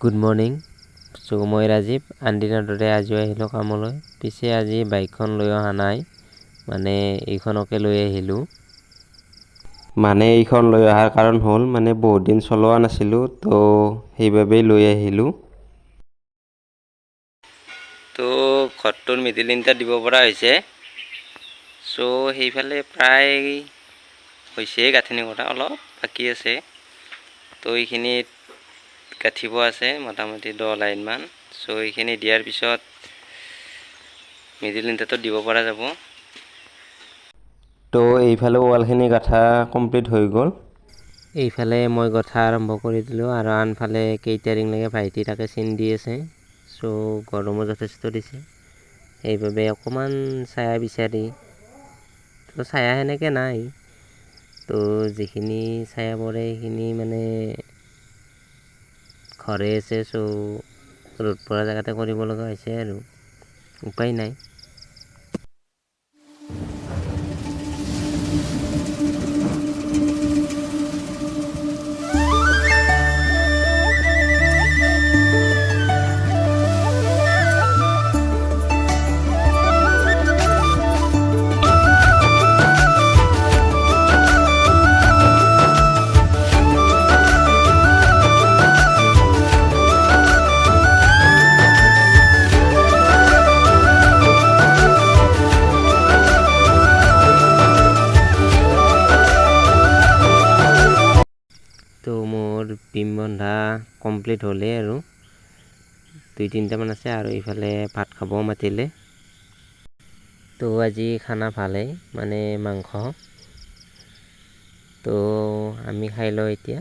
Good morning চ' মই ৰাজীৱ আনদিনাৰ দৰে আজিও আহিলোঁ কামলৈ। পিছে আজি বাইকখন লৈ অহা নাই। মানে এইখনকে লৈ আহিলোঁ। মানে এইখন লৈ অহাৰ কাৰণ হ'ল মানে বহুত দিন চলোৱা নাছিলোঁ তো সেইবাবেই লৈ আহিলোঁ। তো ঘৰটোৰ মিডিল ইণ্টাৰ দিব পৰা হৈছে। চ' সেইফালে প্ৰায় হৈছে গাঁথনি কৰা অলপ বাকী আছে। তো এইখিনিত গাঁঠিব আছে মোটামুটি দহ লাইনমান চ' এইখিনি দিয়াৰ পিছত মিডিল ইণ্টাৰটো দিব পৰা যাব। তো এইফালে ৱালখিনি গাঠা কমপ্লিট হৈ গ'ল। এইফালে মই গঠা আৰম্ভ কৰি দিলোঁ আৰু আনফালে কেইটাৰিং লাগে ভাইটি তাকে চিন দি আছে। চ' গৰমো যথেষ্ট দিছে। সেইবাবে অকণমান ছায়া বিচাৰি। তো ছায়া সেনেকৈ নাই। তো যিখিনি ছায়া পৰে সেইখিনি মানে ঘৰে আছে চ' ৰ'দ পৰা জেগাতে কৰিব লগা হৈছে আৰু উপায় নাই। মোৰ বিম বন্ধা কমপ্লিট হ'লেই আৰু। দুই তিনিটামান আছে আৰু ইফালে ভাত খাবও মাতিলে। তো আজি খানা ভালেই মানে মাংস। তো আমি খাই লওঁ এতিয়া।